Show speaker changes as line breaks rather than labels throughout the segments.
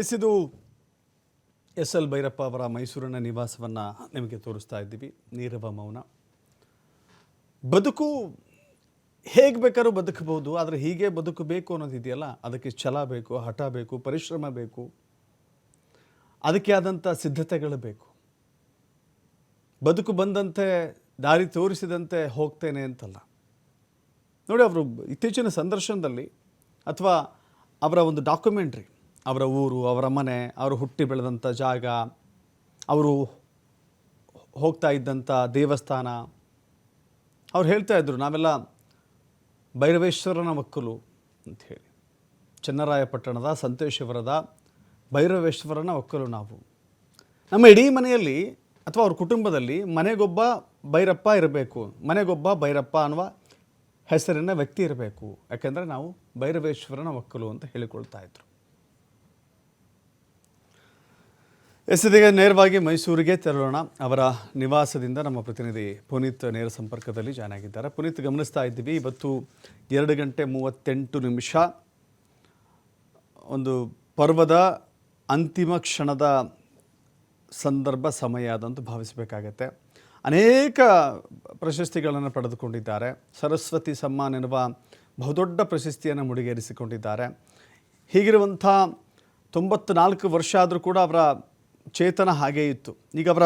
S ಇದು S L Bhyrappa ಅವರ ಮೈಸೂರಿನ ನಿವಾಸವನ್ನು ನಿಮಗೆ ತೋರಿಸ್ತಾ ಇದ್ದೀವಿ, ನೀರವ ಮೌನ. ಬದುಕು ಹೇಗೆ ಬೇಕಾದ್ರೂ ಬದುಕಬಹುದು ಆದರೆ ಹೀಗೆ ಬದುಕಬೇಕು ಅನ್ನೋದಿದೆಯಲ್ಲ ಅದಕ್ಕೆ ಛಲ ಬೇಕು, ಹಠ ಬೇಕು, ಪರಿಶ್ರಮ ಬೇಕು, ಅದಕ್ಕೆ ಆದಂಥ ಸಿದ್ಧತೆಗಳು ಬೇಕು. ಬದುಕು ಬಂದಂತೆ, ದಾರಿ ತೋರಿಸಿದಂತೆ ಹೋಗ್ತೇನೆ ಅಂತಲ್ಲ. ನೋಡಿ, ಅವರು ಇತ್ತೀಚಿನ ಸಂದರ್ಶನದಲ್ಲಿ ಅಥವಾ ಅವರ ಒಂದು ಡಾಕ್ಯುಮೆಂಟ್ರಿ ಅವರ ಊರು, ಅವರ ಮನೆ, ಅವರು ಹುಟ್ಟಿ ಬೆಳೆದಂಥ ಜಾಗ, ಅವರು ಹೋಗ್ತಾ ಇದ್ದಂಥ ದೇವಸ್ಥಾನ. ಅವ್ರು ಹೇಳ್ತಾ ಇದ್ರು, ನಾವೆಲ್ಲ ಭೈರವೇಶ್ವರನ ಮಕ್ಕಳು ಅಂತ ಹೇಳಿ. ಚನ್ನರಾಯಪಟ್ಟಣದ ಸಂತೇಶ್ವರದ ಭೈರವೇಶ್ವರನ ಒಕ್ಕಲು ನಾವು. ನಮ್ಮ ಇಡೀ ಮನೆಯಲ್ಲಿ ಅಥವಾ ಅವ್ರ ಕುಟುಂಬದಲ್ಲಿ ಮನೆಗೊಬ್ಬ ಭೈರಪ್ಪ ಇರಬೇಕು, ಮನೆಗೊಬ್ಬ ಭೈರಪ್ಪ ಅನ್ನುವ ಹೆಸರಿನ ವ್ಯಕ್ತಿ ಇರಬೇಕು. ಯಾಕೆಂದರೆ ನಾವು ಭೈರವೇಶ್ವರನ ಒಕ್ಕಲು ಅಂತ ಹೇಳಿಕೊಳ್ತಾ ಇದ್ರು. ಎಸ್ ನೇರವಾಗಿ ಮೈಸೂರಿಗೆ ತೆರಳೋಣ. ಅವರ ನಿವಾಸದಿಂದ ನಮ್ಮ ಪ್ರತಿನಿಧಿ ಪುನೀತ್ ನೇರ ಸಂಪರ್ಕದಲ್ಲಿ ಜಾಯ್ನ್ ಆಗಿದ್ದಾರೆ. ಪುನೀತ್, ಗಮನಿಸ್ತಾ ಇದ್ದೀವಿ. ಇವತ್ತು ಎರಡು ಗಂಟೆ ಮೂವತ್ತೆಂಟು ನಿಮಿಷ. ಒಂದು ಪರ್ವದ ಅಂತಿಮ ಕ್ಷಣದ ಸಂದರ್ಭ ಸಮಯ ಅದಂತೂ ಭಾವಿಸಬೇಕಾಗತ್ತೆ. ಅನೇಕ ಪ್ರಶಸ್ತಿಗಳನ್ನು ಪಡೆದುಕೊಂಡಿದ್ದಾರೆ. ಸರಸ್ವತಿ ಸಮ್ಮಾನ್ ಎನ್ನುವ ಬಹುದೊಡ್ಡ ಪ್ರಶಸ್ತಿಯನ್ನು ಮುಡಿಗೇರಿಸಿಕೊಂಡಿದ್ದಾರೆ. ಹೀಗಿರುವಂಥ ತೊಂಬತ್ತು ನಾಲ್ಕು ವರ್ಷ ಆದರೂ ಕೂಡ ಅವರ ಚೇತನ ಹಾಗೇ ಇತ್ತು. ಈಗ ಅವರ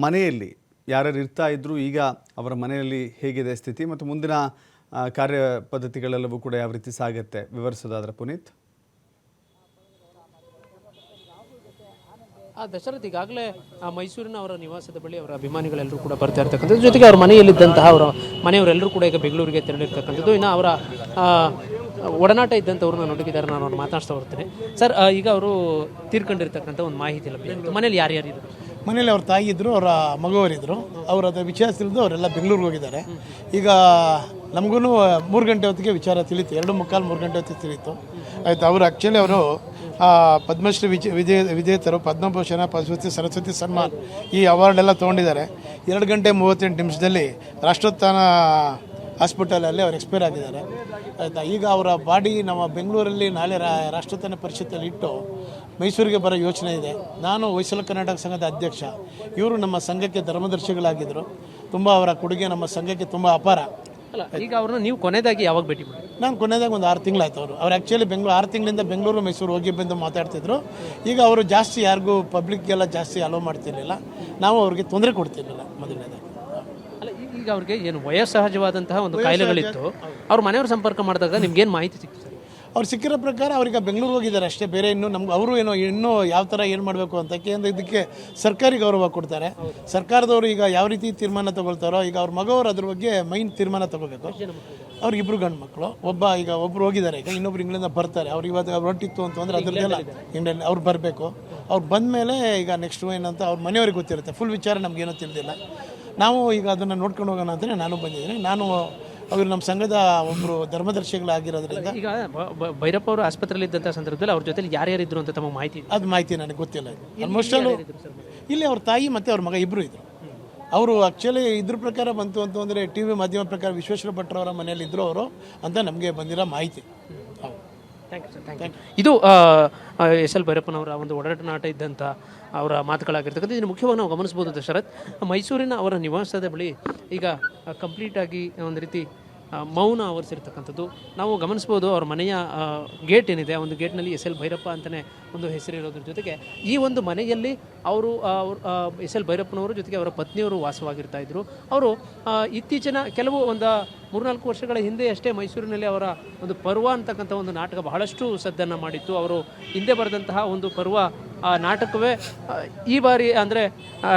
ಮನೆಯಲ್ಲಿ ಯಾರ್ಯಾರು ಇರ್ತಾ ಇದ್ರು ಈಗ ಅವರ ಮನೆಯಲ್ಲಿ ಹೇಗಿದೆ ಸ್ಥಿತಿ ಮತ್ತು ಮುಂದಿನ ಕಾರ್ಯ ಪದ್ಧತಿಗಳೆಲ್ಲವೂ ಕೂಡ ಯಾವ ರೀತಿ ಸಾಗುತ್ತೆ ವಿವರಿಸೋದಾದ್ರೆ ಪುನೀತ್.
ಆ, ದಶರಥ್ ಈಗಾಗಲೇ, ಆ, ಮೈಸೂರಿನ ಅವರ ನಿವಾಸದ ಬಳಿ ಅವರ ಅಭಿಮಾನಿಗಳೆಲ್ಲರೂ ಕೂಡ ಬರ್ತಾ ಇರ್ತಕ್ಕಂಥದ್ದು. ಜೊತೆಗೆ ಅವರ ಮನೆಯಲ್ಲಿದ್ದಂತಹ ಅವರ ಮನೆಯವರೆಲ್ಲರೂ ಕೂಡ ಈಗ ಬೆಂಗಳೂರಿಗೆ ತೆರಳಿರ್ತಕ್ಕಂಥದ್ದು. ಇನ್ನು ಅವರ ಒಡನಾಟ ಇದ್ದಂಥವ್ರನ್ನ ನೋಡಿದ್ದಾರೆ ನಾನು ಅವ್ರು ಮಾತಾಡ್ತಾ ಹೋಗ್ತೀನಿ. ಸರ್ ಈಗ ಅವರು ತೀರ್ಕೊಂಡಿರ್ತಕ್ಕಂಥ ಒಂದು ಮಾಹಿತಿ ಲಭ್ಯ ಮನೇಲಿ ಯಾರ್ಯಾರು ಇದ್ರು?
ಮನೇಲಿ ಅವ್ರ ತಾಯಿ ಇದ್ದರು ಅವರ ಮಗುವರಿದ್ದರು ಅವ್ರು ಅದರ ವಿಚಾರ ತಿಳಿದು ಅವರೆಲ್ಲ ಬೆಂಗಳೂರಿಗೆ ಹೋಗಿದ್ದಾರೆ. ಈಗ ನಮಗೂ ಮೂರು ಗಂಟೆ ಹೊತ್ತಿಗೆ ವಿಚಾರ ತಿಳಿತು. ಎರಡು ಮುಕ್ಕಾಲು ಮೂರು ಗಂಟೆ ಹೊತ್ತಿಗೆ ತಿಳಿತು. ಆಯಿತು, ಅವರು ಆ್ಯಕ್ಚುಲಿ ಅವರು ಪದ್ಮಶ್ರೀ ವಿಜಯ ವಿಜಯ, ವಿಜೇತರು, ಪದ್ಮಭೂಷಣ ಪಶುಪತಿ ಸರಸ್ವತಿ ಸನ್ಮಾನ್ ಈ ಅವಾರ್ಡೆಲ್ಲ ತೊಗೊಂಡಿದ್ದಾರೆ. ಎರಡು ಗಂಟೆ ಮೂವತ್ತೆಂಟು ನಿಮಿಷದಲ್ಲಿ ರಾಷ್ಟ್ರೋತ್ಥಾನ ಹಾಸ್ಪಿಟಲಲ್ಲಿ ಅವ್ರು ಎಕ್ಸ್ಪೈರ್ ಆಗಿದ್ದಾರೆ. ಆಯಿತಾ ಈಗ ಅವರ ಬಾಡಿ ನಮ್ಮ ಬೆಂಗಳೂರಲ್ಲಿ ನಾಳೆ ರಾ ರಾಷ್ಟ್ರೋತ್ಥಾನ ಪರಿಷತ್ತಲ್ಲಿ ಇಟ್ಟು ಮೈಸೂರಿಗೆ ಬರೋ ಯೋಚನೆ ಇದೆ. ನಾನು ಹೊಯ್ಸಲ ಕರ್ನಾಟಕ ಸಂಘದ ಅಧ್ಯಕ್ಷ. ಇವರು ನಮ್ಮ ಸಂಘಕ್ಕೆ ಧರ್ಮದರ್ಶಿಗಳಾಗಿದ್ದರು ತುಂಬ ಅವರ ಕೊಡುಗೆ ನಮ್ಮ ಸಂಘಕ್ಕೆ ತುಂಬ ಅಪಾರ.
ಈಗ ಅವ್ರನ್ನ ನೀವು ಕೊನೆಯದಾಗಿ ಯಾವಾಗ ಭೇಟಿ ಮಾಡಿ
ನಾನು ಕೊನೆಯದಾಗ ಒಂದು ಆರು ತಿಂಗಳಾಯ್ತು ಅವರು. ಅವ್ರು ಆ್ಯಕ್ಚುಲಿ ಬೆಂಗಳೂರು ಆರು ತಿಂಗಳಿಂದ ಬೆಂಗಳೂರು ಮೈಸೂರು ಹೋಗಿ ಬಂದು ಮಾತಾಡ್ತಿದ್ರು. ಈಗ ಅವರು ಜಾಸ್ತಿ ಯಾರಿಗೂ ಪಬ್ಲಿಕ್ಗೆಲ್ಲ ಜಾಸ್ತಿ ಅಲೋ ಮಾಡ್ತಿರಲಿಲ್ಲ. ನಾವು ಅವ್ರಿಗೆ ತೊಂದರೆ ಕೊಡ್ತಿರಲಿಲ್ಲ ಮೊದಲನೇದಾಗಿ.
ಈಗ ಅವ್ರಿಗೆ ಏನು ವಯಸ್ಸಹಜವಾದಂತಹ ಒಂದು ಕಾಯಿಲೆಗಳಿತ್ತು ಅವ್ರ ಮನೆಯವ್ರ ಸಂಪರ್ಕ ಮಾಡಿದಾಗ ನಿಮ್ಗೇನು ಮಾಹಿತಿ ಸಿಕ್ತು ಸರ್?
ಅವ್ರು ಸಿಕ್ಕಿರೋ ಪ್ರಕಾರ ಅವ್ರಿಗೆ ಬೆಂಗಳೂರು ಹೋಗಿದ್ದಾರೆ ಅಷ್ಟೇ. ಬೇರೆ ಇನ್ನೂ ನಮ್ಗೆ ಅವರು ಏನೋ ಇನ್ನೂ ಯಾವ ಥರ ಏನು ಮಾಡಬೇಕು ಅಂತ ಕೇಂದ್ರ ಇದಕ್ಕೆ ಸರ್ಕಾರಿ ಗೌರವ ಕೊಡ್ತಾರೆ. ಸರ್ಕಾರದವರು ಈಗ ಯಾವ ರೀತಿ ತೀರ್ಮಾನ ತಗೊಳ್ತಾರೋ ಈಗ ಅವ್ರ ಮಗವರು ಅದ್ರ ಬಗ್ಗೆ ಮೈನ್ ತೀರ್ಮಾನ ತಗೋಬೇಕು. ಅವ್ರಿಗಿಬ್ರು ಗಂಡು ಮಕ್ಕಳು ಒಬ್ಬ ಈಗ ಒಬ್ರು ಹೋಗಿದ್ದಾರೆ ಈಗ ಇನ್ನೊಬ್ರು ಇಂಗ್ಲೆಂಡ್ ಬರ್ತಾರೆ. ಅವ್ರು ಇವತ್ತು ಅವ್ರು ಹೊಂಟಿತ್ತು ಅಂತಂದ್ರೆ ಅದ್ರದ್ದೆಲ್ಲ ಇಂಗ್ಲೆಂಡ್ ಅವ್ರು ಬರಬೇಕು. ಅವ್ರು ಬಂದ ಮೇಲೆ ಈಗ ನೆಕ್ಸ್ಟ್ ಏನಂತ ಅವ್ರ ಮನೆಯವ್ರಿಗೆ ಗೊತ್ತಿರುತ್ತೆ. ಫುಲ್ ವಿಚಾರ ನಮಗೇನೋ ತಿಳಿದಿಲ್ಲ. ನಾವು ಈಗ ಅದನ್ನು ನೋಡ್ಕೊಂಡು ಹೋಗೋಣ ಅಂತಲೇ ನಾನು ಬಂದಿದ್ದೀನಿ. ನಾನು ಅವರು ನಮ್ಮ ಸಂಘದ ಒಬ್ಬರು ಧರ್ಮದರ್ಶಿಗಳಾಗಿರೋದ್ರಿಂದ
ಈಗ ಭೈರಪ್ಪ ಅವರು ಆಸ್ಪತ್ರೆಯಲ್ಲಿ ಇದ್ದಂಥ ಸಂದರ್ಭದಲ್ಲಿ ಅವ್ರ ಜೊತೆಲಿ ಯಾರ್ಯಾರಿದ್ರು ಅಂತ ತಮ್ಮ ಮಾಹಿತಿ
ಅದು ಮಾಹಿತಿ ನನಗೆ ಗೊತ್ತಿಲ್ಲ ಆಲ್ಮೋಸ್ಟ್ ಅಲ್ಲೂ ಇಲ್ಲಿ ಅವ್ರ ತಾಯಿ ಮತ್ತು ಅವ್ರ ಮಗ ಇಬ್ಬರು ಇದ್ದರು ಅವರು ಆ್ಯಕ್ಚುಲಿ ಇದ್ರ ಪ್ರಕಾರ ಬಂತು ಅಂತಂದರೆ ಟಿ ವಿ ಮಾಧ್ಯಮ ಪ್ರಕಾರ ವಿಶ್ವೇಶ್ವರ ಭಟ್ರವರ ಮನೆಯಲ್ಲಿ ಇದ್ದರು ಅವರು ಅಂತ ನಮಗೆ ಬಂದಿರೋ ಮಾಹಿತಿ.
Thank you sir thank you ಇದು ಎಸ್ ಎಲ್ ಭೈರಪ್ಪನವರ ಒಂದು ಒಡನಾಟ ಇದ್ದಂಥ ಅವರ ಮಾತುಗಳಾಗಿರ್ತಕ್ಕಂಥ ಇದನ್ನು ಮುಖ್ಯವಾಗಿ ನಾವು ಗಮನಿಸ್ಬೋದು ಶರತ್ ಮೈಸೂರಿನ ಅವರ ನಿವಾಸದ ಬಳಿ ಈಗ ಕಂಪ್ಲೀಟಾಗಿ ಒಂದು ರೀತಿ ಮೌನ ಆವರಿಸಿರ್ತಕ್ಕಂಥದ್ದು. ನಾವು ಗಮನಿಸ್ಬೋದು ಅವ್ರ ಮನೆಯ ಗೇಟ್ ಏನಿದೆ ಒಂದು ಗೇಟ್ನಲ್ಲಿ ಎಸ್ ಎಲ್ ಭೈರಪ್ಪ ಅಂತಲೇ ಒಂದು ಹೆಸರಿರೋದ್ರ ಜೊತೆಗೆ ಈ ಒಂದು ಮನೆಯಲ್ಲಿ ಅವರು ಎಸ್ ಎಲ್ ಭೈರಪ್ಪನವರು ಜೊತೆಗೆ ಅವರ ಪತ್ನಿಯವರು ವಾಸವಾಗಿರ್ತಾ ಇದ್ದರು ಅವರು ಇತ್ತೀಚಿನ ಕೆಲವು ಒಂದು ಮೂರ್ನಾಲ್ಕು ವರ್ಷಗಳ ಹಿಂದೆ ಅಷ್ಟೇ ಮೈಸೂರಿನಲ್ಲಿ ಅವರ ಒಂದು ಪರ್ವ ಅಂತಕ್ಕಂಥ ಒಂದು ನಾಟಕ ಬಹಳಷ್ಟು ಸದ್ದನ್ನು ಮಾಡಿತ್ತು. ಅವರು ಹಿಂದೆ ಬರೆದಂತಹ ಒಂದು ಪರ್ವ ಆ ನಾಟಕವೇ ಈ ಬಾರಿ ಅಂದರೆ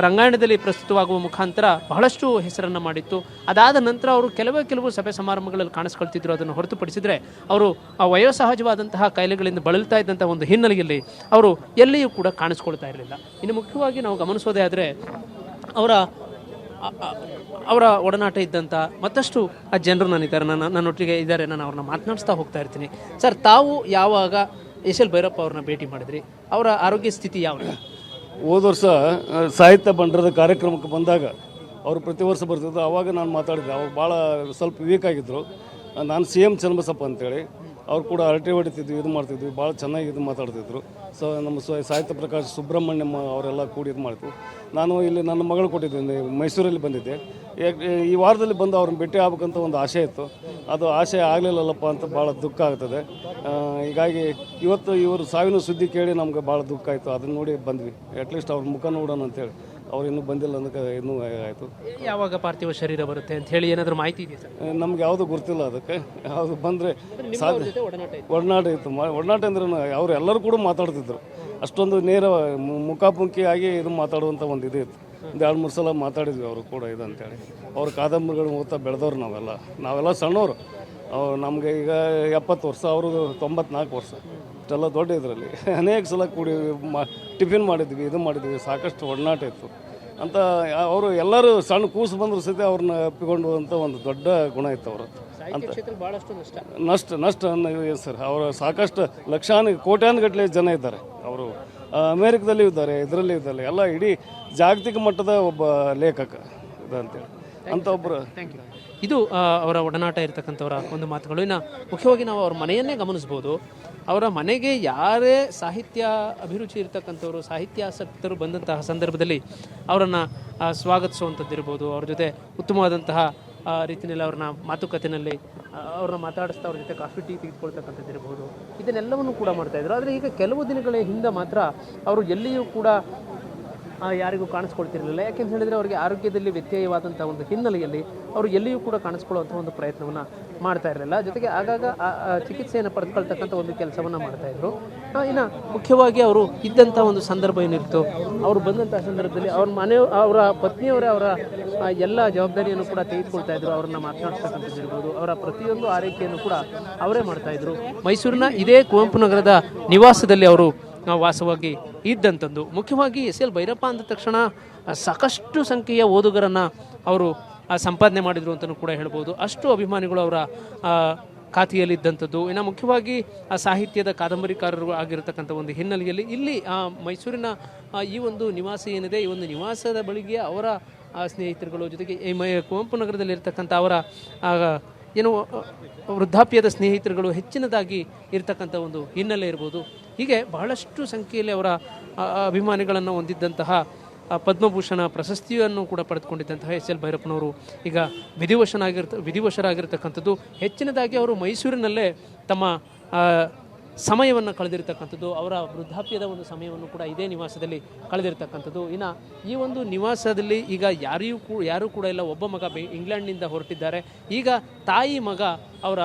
ರಂಗಾಯಣದಲ್ಲಿ ಪ್ರಸ್ತುತವಾಗುವ ಮುಖಾಂತರ ಬಹಳಷ್ಟು ಹೆಸರನ್ನು ಮಾಡಿತ್ತು. ಅದಾದ ನಂತರ ಅವರು ಕೆಲವೇ ಕೆಲವು ಸಭೆ ಸಮಾರಂಭಗಳಲ್ಲಿ ಕಾಣಿಸ್ಕೊಳ್ತಿದ್ರು. ಅದನ್ನು ಹೊರತುಪಡಿಸಿದರೆ ಅವರು ಆ ವಯೋಸಹಜವಾದಂತಹ ಕಾಯಿಲೆಗಳಿಂದ ಬಳಲ್ತಾ ಇದ್ದಂಥ ಒಂದು ಹಿನ್ನೆಲೆಯಲ್ಲಿ ಅವರು ಎಲ್ಲಿಯೂ ಕೂಡ ಕಾಣಿಸ್ಕೊಳ್ತಾ ಇರಲಿಲ್ಲ. ಇನ್ನು ಮುಖ್ಯವಾಗಿ ನಾವು ಗಮನಿಸೋದೇ ಆದರೆ, ಅವರ ಅವರ ಒಡನಾಟ ಇದ್ದಂಥ ಮತ್ತಷ್ಟು ಆ ಜನರು ನಾನಿದ್ದಾರೆ ನನ್ನ, ನನ್ನೊಟ್ಟಿಗೆ ಇದ್ದಾರೆ. ನಾನು ಅವ್ರನ್ನ ಮಾತನಾಡಿಸ್ತಾ ಹೋಗ್ತಾ ಇರ್ತೀನಿ. ಸರ್, ತಾವು ಯಾವಾಗ ಎಸ್ ಎಲ್ ಭೈರಪ್ಪ ಅವ್ರನ್ನ ಭೇಟಿ ಮಾಡಿದ್ರಿ. ಅವರ ಆರೋಗ್ಯ ಸ್ಥಿತಿ ಯಾವ
ಹೋದ ವರ್ಷ ಸಾಹಿತ್ಯ ಬಂಡ್ರದ ಕಾರ್ಯಕ್ರಮಕ್ಕೆ ಬಂದಾಗ ಅವರು ಪ್ರತಿ ವರ್ಷ ಬರ್ತಿದ್ರು. ಅವಾಗ ನಾನು ಮಾತಾಡಿದೆ ಅವ್ರು ಭಾಳ ಸ್ವಲ್ಪ ವೀಕ್ ಆಗಿದ್ದರು ನಾನು ಸಿ ಎಂ ಚನ್ನಬಸಪ್ಪ ಅಂತೇಳಿ. ಅವ್ರು ಕೂಡ ಅರಟೆ ಹೊಡಿತಿದ್ವಿ, ಇದು ಮಾಡ್ತಿದ್ವಿ. ಭಾಳ ಚೆನ್ನಾಗಿ ಇದು ಮಾತಾಡ್ತಿದ್ರು. ಸೊ, ನಮ್ಮ ಸಾಹಿತ್ಯ ಪ್ರಕಾಶ್ ಸುಬ್ರಹ್ಮಣ್ಯಮ್ಮ ಅವರೆಲ್ಲ ಕೂಡಿ ಇದು ಮಾಡ್ತು ನಾನು ಇಲ್ಲಿ ನನ್ನ ಮಗಳು ಕೊಟ್ಟಿದ್ದೀನಿ, ಮೈಸೂರಲ್ಲಿ ಬಂದಿದ್ದೆ. ಈ ವಾರದಲ್ಲಿ ಬಂದು ಅವ್ರನ್ನ ಭೇಟಿ ಆಗ್ಬೇಕಂತ ಒಂದು ಆಸೆ ಇತ್ತು. ಅದು ಆಸೆ ಆಗಲಿಲ್ಲಲ್ಲಪ್ಪ ಅಂತ ಭಾಳ ದುಃಖ ಆಗ್ತದೆ. ಹೀಗಾಗಿ ಇವತ್ತು ಇವರು ಸಾವಿನ ಸುದ್ದಿ ಕೇಳಿ ನಮ್ಗೆ ಭಾಳ ದುಃಖ ಆಯಿತು. ಅದನ್ನ ನೋಡಿ ಬಂದ್ವಿ. ಅಟ್ಲೀಸ್ಟ್ ಅವ್ರ ಮುಖ ನೋಡೋಣ ಅಂತೇಳಿ ಅವ್ರು ಇನ್ನೂ ಬಂದಿಲ್ಲ ಅನ್ನೋಕೆ ಇನ್ನೂ ಆಯಿತು.
ಯಾವಾಗ ಪಾರ್ಥಿವ ಶರೀರ ಬರುತ್ತೆ ಅಂತ ಹೇಳಿ ಏನಾದರೂ ಮಾಹಿತಿ ಇದೆ
ನಮ್ಗೆ ಯಾವುದು ಗೊತ್ತಿಲ್ಲ ಅದಕ್ಕೆ. ಯಾವುದು ಬಂದರೆ
ಸಾಧ್ಯ ಒಡನಾಟ ಇತ್ತು.
ಒಡನಾಟ ಅಂದ್ರೆ ಅವ್ರು ಎಲ್ಲರೂ ಕೂಡ ಮಾತಾಡ್ತಿದ್ರು. ಅಷ್ಟೊಂದು ನೇರ ಮುಖಾಮುಖಿಯಾಗಿ ಇದು ಮಾತಾಡುವಂಥ ಒಂದು ಇದು ಇತ್ತು. ಒಂದು ಎರಡು ಮೂರು ಸಲ ಮಾತಾಡಿದ್ವಿ ಅವರು ಕೂಡ ಇದು ಅಂತೇಳಿ ಅವ್ರ ಕಾದಂಬರಿಗಳು ಓದ್ತಾ ಬೆಳೆದವ್ರು ನಾವೆಲ್ಲ. ನಾವೆಲ್ಲ ಸಣ್ಣವರು. ಅವ್ರು ನಮಗೆ ಈಗ ಎಪ್ಪತ್ತು ವರ್ಷ ಅವರು ತೊಂಬತ್ನಾಲ್ಕು ವರ್ಷ. ಇಷ್ಟೆಲ್ಲ ದೊಡ್ಡ ಇದರಲ್ಲಿ. ಅನೇಕ ಸಲ ಕೂಡಿ ಮಾ ಟಿಫಿನ್ ಮಾಡಿದ್ವಿ ಇದು ಮಾಡಿದ್ವಿ ಸಾಕಷ್ಟು ಒಡನಾಟ ಇತ್ತು. ಅಂತ ಅವರು ಎಲ್ಲರೂ ಸಣ್ಣ ಕೂಸು ಬಂದರೂ ಸಹಿತ ಅವ್ರನ್ನ ಒಪ್ಪಿಕೊಂಡು ಅಂತ ಒಂದು ದೊಡ್ಡ ಗುಣ ಇತ್ತು ಅವರು
ಅಂತ ಭಾಳಷ್ಟು ನಷ್ಟ.
ನಷ್ಟ ನಷ್ಟ ಅನ್ನೋ ಸರ್? ಅವರು ಸಾಕಷ್ಟು ಲಕ್ಷಾನು ಕೋಟ್ಯಾನುಗಟ್ಟಲೆ ಜನ ಇದ್ದಾರೆ. ಅವರು ಅಮೇರಿಕದಲ್ಲಿ ಇದ್ದಾರೆ ಇದರಲ್ಲಿ ಇದ್ದಾರೆ. ಎಲ್ಲ ಇಡೀ ಜಾಗತಿಕ ಮಟ್ಟದ ಒಬ್ಬ ಲೇಖಕ ಇದು ಅಂತೇಳಿ ಅಂತ ಒಬ್ಬರು
ಇದು ಅವರ ಒಡನಾಟ ಇರತಕ್ಕಂಥವರ ಒಂದು ಮಾತುಗಳು. ಇನ್ನು ಮುಖ್ಯವಾಗಿ ನಾವು ಅವ್ರ ಮನೆಯನ್ನೇ ಗಮನಿಸ್ಬೋದು. ಅವರ ಮನೆಗೆ ಯಾರೇ ಸಾಹಿತ್ಯ ಅಭಿರುಚಿ ಇರತಕ್ಕಂಥವ್ರು ಸಾಹಿತ್ಯಾಸಕ್ತರು ಬಂದಂತಹ ಸಂದರ್ಭದಲ್ಲಿ ಅವರನ್ನು ಸ್ವಾಗತಿಸುವಂಥದ್ದಿರ್ಬೋದು. ಅವ್ರ ಜೊತೆ ಉತ್ತಮವಾದಂತಹ ರೀತಿಯಲ್ಲಿ ಅವ್ರನ್ನ ಮಾತುಕತೆಯಲ್ಲಿ ಅವ್ರನ್ನ ಮಾತಾಡಿಸ್ತಾ ಅವ್ರ ಜೊತೆ ಕಾಫಿ ಟೀ ತೆಗೆದುಕೊಳ್ತಕ್ಕಂಥದ್ದು ಇರ್ಬೋದು. ಇದನ್ನೆಲ್ಲವನ್ನು ಕೂಡ ಮಾಡ್ತಾ ಇದ್ರು. ಆದರೆ ಈಗ ಕೆಲವು ದಿನಗಳ ಹಿಂದೆ ಮಾತ್ರ ಅವರು ಎಲ್ಲಿಯೂ ಕೂಡ ಯಾರಿಗೂ ಕಾಣಿಸ್ಕೊಳ್ತಿರಲಿಲ್ಲ. ಯಾಕೆಂತ ಹೇಳಿದರೆ ಅವರಿಗೆ ಆರೋಗ್ಯದಲ್ಲಿ ವ್ಯತ್ಯಯವಾದಂಥ ಒಂದು ಹಿನ್ನೆಲೆಯಲ್ಲಿ ಅವರು ಎಲ್ಲಿಯೂ ಕೂಡ ಕಾಣಿಸ್ಕೊಳ್ಳುವಂಥ ಒಂದು ಪ್ರಯತ್ನವನ್ನು ಮಾಡ್ತಾ ಇರಲಿಲ್ಲ. ಜೊತೆಗೆ ಆಗಾಗ ಚಿಕಿತ್ಸೆಯನ್ನು ಪಡೆದುಕೊಳ್ತಕ್ಕಂಥ ಒಂದು ಕೆಲಸವನ್ನು ಮಾಡ್ತಾ ಇದ್ರು. ಆ, ಇನ್ನು ಮುಖ್ಯವಾಗಿ ಅವರು ಇದ್ದಂಥ ಒಂದು ಸಂದರ್ಭ ಏನಿತ್ತು? ಅವರು ಬಂದಂಥ ಸಂದರ್ಭದಲ್ಲಿ ಅವ್ರ ಮನೆ ಅವರ ಪತ್ನಿಯವರೇ ಅವರ ಎಲ್ಲ ಜವಾಬ್ದಾರಿಯನ್ನು ಕೂಡ ತೆಗೆದುಕೊಳ್ತಾ ಇದ್ರು. ಅವ್ರನ್ನ ಮಾತನಾಡ್ತಕ್ಕಂಥದ್ದು ಇರ್ಬೋದು. ಅವರ ಪ್ರತಿಯೊಂದು ಆರೈಕೆಯನ್ನು ಕೂಡ ಅವರೇ ಮಾಡ್ತಾ ಇದ್ರು. ಮೈಸೂರಿನ ಇದೇ ಕುವೆಂಪು ನಗರದ ನಿವಾಸದಲ್ಲಿ ಅವರು ವಾಸವಾಗಿ ಇದ್ದಂಥದ್ದು ಮುಖ್ಯವಾಗಿ ಎಸ್ ಎಲ್ ಭೈರಪ್ಪ ಅಂದ ತಕ್ಷಣ ಸಾಕಷ್ಟು ಸಂಖ್ಯೆಯ ಓದುಗರನ್ನು ಅವರು ಸಂಪಾದನೆ ಮಾಡಿದರು ಅಂತಲೂ ಕೂಡ ಹೇಳ್ಬೋದು. ಅಷ್ಟು ಅಭಿಮಾನಿಗಳು ಅವರ ಖಾತೆಯಲ್ಲಿದ್ದಂಥದ್ದು. ಇನ್ನು ಮುಖ್ಯವಾಗಿ ಆ ಸಾಹಿತ್ಯದ ಕಾದಂಬರಿಕಾರರು ಆಗಿರತಕ್ಕಂಥ ಒಂದು ಹಿನ್ನೆಲೆಯಲ್ಲಿ ಇಲ್ಲಿ ಆ, ಮೈಸೂರಿನ ಈ ಒಂದು ನಿವಾಸ ಏನಿದೆ ಈ ಒಂದು ನಿವಾಸದ ಬಳಿಗೆ ಅವರ ಸ್ನೇಹಿತರುಗಳು ಜೊತೆಗೆ ಈ ಮೈ ಕುವೆಂಪು ನಗರದಲ್ಲಿರ್ತಕ್ಕಂಥ ಅವರ ಏನು ವೃದ್ಧಾಪ್ಯದ ಸ್ನೇಹಿತರುಗಳು ಹೆಚ್ಚಿನದಾಗಿ ಇರತಕ್ಕಂಥ ಒಂದು ಹಿನ್ನೆಲೆ ಇರ್ಬೋದು. ಹೀಗೆ ಬಹಳಷ್ಟು ಸಂಖ್ಯೆಯಲ್ಲಿ ಅವರ ಅಭಿಮಾನಿಗಳನ್ನು ಹೊಂದಿದ್ದಂತಹ ಪದ್ಮಭೂಷಣ ಪ್ರಶಸ್ತಿಯನ್ನು ಕೂಡ ಪಡೆದುಕೊಂಡಿದ್ದಂತಹ ಎಸ್ ಎಲ್ ಭೈರಪ್ಪನವರು ಈಗ ವಿಧಿವಶನಾಗಿರ್ತ, ವಿಧಿವಶರಾಗಿರ್ತಕ್ಕಂಥದ್ದು. ಹೆಚ್ಚಿನದಾಗಿ ಅವರು ಮೈಸೂರಿನಲ್ಲೇ ತಮ್ಮ ಸಮಯವನ್ನು ಕಳೆದಿರ್ತಕ್ಕಂಥದ್ದು. ಅವರ ವೃದ್ಧಾಪ್ಯದ ಒಂದು ಸಮಯವನ್ನು ಕೂಡ ಇದೇ ನಿವಾಸದಲ್ಲಿ ಕಳೆದಿರ್ತಕ್ಕಂಥದ್ದು. ಇನ್ನು ಈ ಒಂದು ನಿವಾಸದಲ್ಲಿ ಈಗ ಯಾರಿಗೂ ಕೂ, ಯಾರೂ ಕೂಡ ಇಲ್ಲ. ಒಬ್ಬ ಮಗ ಬೆ, ಇಂಗ್ಲೆಂಡ್ನಿಂದ ಹೊರಟಿದ್ದಾರೆ. ಈಗ ತಾಯಿ ಮಗ ಅವರ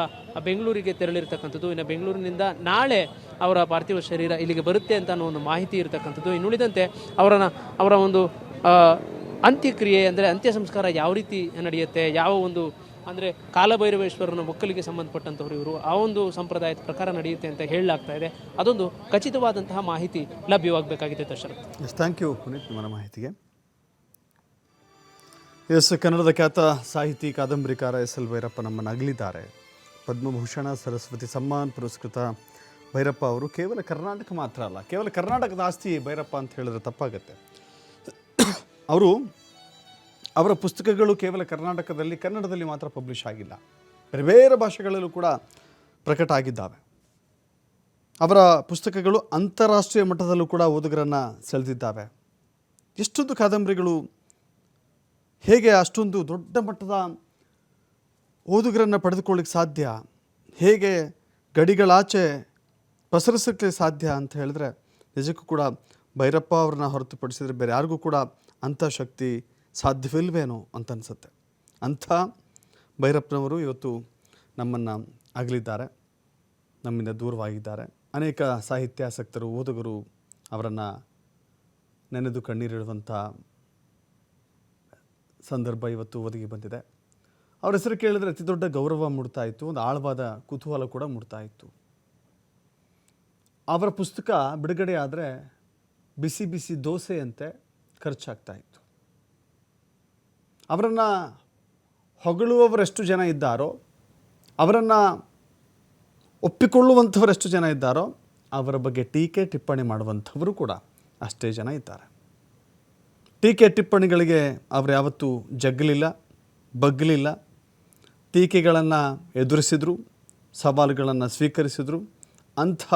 ಬೆಂಗಳೂರಿಗೆ ತೆರಳಿರ್ತಕ್ಕಂಥದ್ದು. ಇನ್ನು ಬೆಂಗಳೂರಿನಿಂದ ನಾಳೆ ಅವರ ಪಾರ್ಥಿವ ಶರೀರ ಇಲ್ಲಿಗೆ ಬರುತ್ತೆ ಅಂತ ಅನ್ನೋ ಒಂದು ಮಾಹಿತಿ ಇರತಕ್ಕಂಥದ್ದು. ಇನ್ನುಳಿದಂತೆ ಅವರನ್ನು, ಅವರ ಒಂದು ಅಂತ್ಯಕ್ರಿಯೆ ಅಂದರೆ ಅಂತ್ಯ ಸಂಸ್ಕಾರ ಯಾವ ರೀತಿ ನಡೆಯುತ್ತೆ, ಯಾವ ಒಂದು, ಅಂದರೆ ಕಾಲಭೈರವೇಶ್ವರನ ಒಕ್ಕಲಿಗೆ ಸಂಬಂಧಪಟ್ಟಂಥವ್ರು ಇವರು, ಆ ಒಂದು ಸಂಪ್ರದಾಯದ ಪ್ರಕಾರ ನಡೆಯುತ್ತೆ ಅಂತ ಹೇಳಲಾಗ್ತಾ ಇದೆ. ಅದೊಂದು ಖಚಿತವಾದಂತಹ ಮಾಹಿತಿ ಲಭ್ಯವಾಗಬೇಕಾಗಿದೆ Dasharath.
Yes thank you Puneeth ನಿಮ್ಮನ ಮಾಹಿತಿಗೆ. ಎಸ್, ಕನ್ನಡದ ಖ್ಯಾತ ಸಾಹಿತಿ, ಕಾದಂಬರಿಕಾರ ಎಸ್ ಎಲ್ ಭೈರಪ್ಪ ನಮ್ಮನ್ನು ಅಗಲಿದ್ದಾರೆ. ಪದ್ಮಭೂಷಣ, ಸರಸ್ವತಿ ಸಮ್ಮಾನ್ ಪುರಸ್ಕೃತ ಭೈರಪ್ಪ ಅವರು ಕೇವಲ ಕರ್ನಾಟಕ ಮಾತ್ರ ಅಲ್ಲ, ಕೇವಲ ಕರ್ನಾಟಕದ ಆಸ್ತಿ ಭೈರಪ್ಪ ಅಂತ ಹೇಳಿದ್ರೆ ತಪ್ಪಾಗತ್ತೆ. ಅವರು ಅವರ ಪುಸ್ತಕಗಳು ಕೇವಲ ಕರ್ನಾಟಕದಲ್ಲಿ, ಕನ್ನಡದಲ್ಲಿ ಮಾತ್ರ ಪಬ್ಲಿಷ್ ಆಗಿಲ್ಲ. ಬೇರೆ ಬೇರೆ ಭಾಷೆಗಳಲ್ಲೂ ಕೂಡ ಪ್ರಕಟ ಆಗಿದ್ದಾವೆ. ಅವರ ಪುಸ್ತಕಗಳು ಅಂತಾರಾಷ್ಟ್ರೀಯ ಮಟ್ಟದಲ್ಲೂ ಕೂಡ ಓದುಗರನ್ನು ಸೆಳೆದಿದ್ದಾವೆ. ಎಷ್ಟೊಂದು ಕಾದಂಬರಿಗಳು ಹೇಗೆ ಅಷ್ಟೊಂದು ದೊಡ್ಡ ಮಟ್ಟದ ಓದುಗರನ್ನು ಪಡೆದುಕೊಳ್ಳಿಕ್ಕೆ ಸಾಧ್ಯ? ಹೇಗೆ ಗಡಿಗಳಾಚೆ ಪಸರಿಸಕ್ಕೆ ಸಾಧ್ಯ ಅಂತ ಹೇಳಿದ್ರೆ ನಿಜಕ್ಕೂ ಕೂಡ ಭೈರಪ್ಪ ಅವ್ರನ್ನ ಹೊರತುಪಡಿಸಿದರೆ ಬೇರೆ ಯಾರಿಗೂ ಕೂಡ ಅಂಥ ಶಕ್ತಿ ಸಾಧ್ಯವಿಲ್ವೇನೋ ಅಂತ ಅನಿಸುತ್ತೆ. ಅಂಥ ಭೈರಪ್ಪನವರು ಇವತ್ತು ನಮ್ಮನ್ನು ಅಗಲಿದ್ದಾರೆ, ನಮ್ಮಿಂದ ದೂರವಾಗಿದ್ದಾರೆ. ಅನೇಕ ಸಾಹಿತ್ಯಾಸಕ್ತರು, ಓದುಗರು ಅವರನ್ನು ನೆನೆದು ಕಣ್ಣೀರಿಡುವಂಥ ಸಂದರ್ಭ ಇವತ್ತು ಒದಗಿ ಬಂದಿದೆ. ಅವ್ರ ಹೆಸರು ಕೇಳಿದ್ರೆ ಅತಿ ದೊಡ್ಡ ಗೌರವ ಮೂಡ್ತಾ ಇತ್ತು, ಒಂದು ಆಳವಾದ ಕುತೂಹಲ ಕೂಡ ಮೂಡ್ತಾ ಇತ್ತು. ಅವರ ಪುಸ್ತಕ ಬಿಡುಗಡೆ ಆದರೆ ಬಿಸಿ ಬಿಸಿ ದೋಸೆಯಂತೆ ಖರ್ಚಾಗ್ತಾ ಇತ್ತು. ಅವರನ್ನು ಹೊಗಳುವವರೆಷ್ಟು ಜನ ಇದ್ದಾರೋ, ಅವರನ್ನು ಒಪ್ಪಿಕೊಳ್ಳುವಂಥವರೆಷ್ಟು ಜನ ಇದ್ದಾರೋ, ಅವರ ಬಗ್ಗೆ ಟೀಕೆ ಟಿಪ್ಪಣಿ ಮಾಡುವಂಥವರು ಕೂಡ ಅಷ್ಟೇ ಜನ ಇದ್ದಾರೆ. ಟೀಕೆ ಟಿಪ್ಪಣಿಗಳಿಗೆ ಅವರು ಯಾವತ್ತೂ ಜಗ್ಗಲಿಲ್ಲ ಬಗ್ಗಲಿಲ್ಲ ಟೀಕೆಗಳನ್ನು ಎದುರಿಸಿದರು, ಸವಾಲುಗಳನ್ನು ಸ್ವೀಕರಿಸಿದರು. ಅಂಥ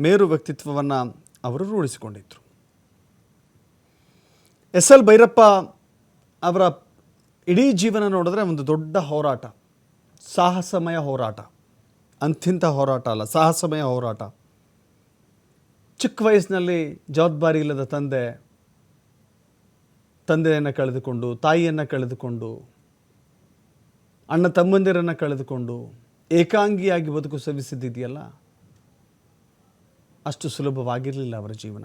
ಮೇರು ವ್ಯಕ್ತಿತ್ವವನ್ನು ಅವರು ರೂಢಿಸಿಕೊಂಡಿದ್ದರು ಎಸ್ ಎಲ್ ಭೈರಪ್ಪ ಅವರ ಇಡೀ ಜೀವನ ನೋಡಿದ್ರೆ ಒಂದು ದೊಡ್ಡ ಹೋರಾಟ. ಸಾಹಸಮಯ ಹೋರಾಟ. ಅಂಥಿಂಥ ಹೋರಾಟ ಅಲ್ಲ, ಸಾಹಸಮಯ ಹೋರಾಟ. ಚಿಕ್ಕ ವಯಸ್ಸಿನಲ್ಲಿ ಜವಾಬ್ದಾರಿ ಇಲ್ಲದ ತಂದೆ, ತಂದೆಯನ್ನು ಕಳೆದುಕೊಂಡು, ತಾಯಿಯನ್ನು ಕಳೆದುಕೊಂಡು, ಅಣ್ಣ ತಮ್ಮಂದಿರನ್ನು ಕಳೆದುಕೊಂಡು, ಏಕಾಂಗಿಯಾಗಿ ಬದುಕು ಸವಿಸಿದ್ದಿದೆಯಲ್ಲ? ಅಷ್ಟು ಸುಲಭವಾಗಿರಲಿಲ್ಲ ಅವರ ಜೀವನ.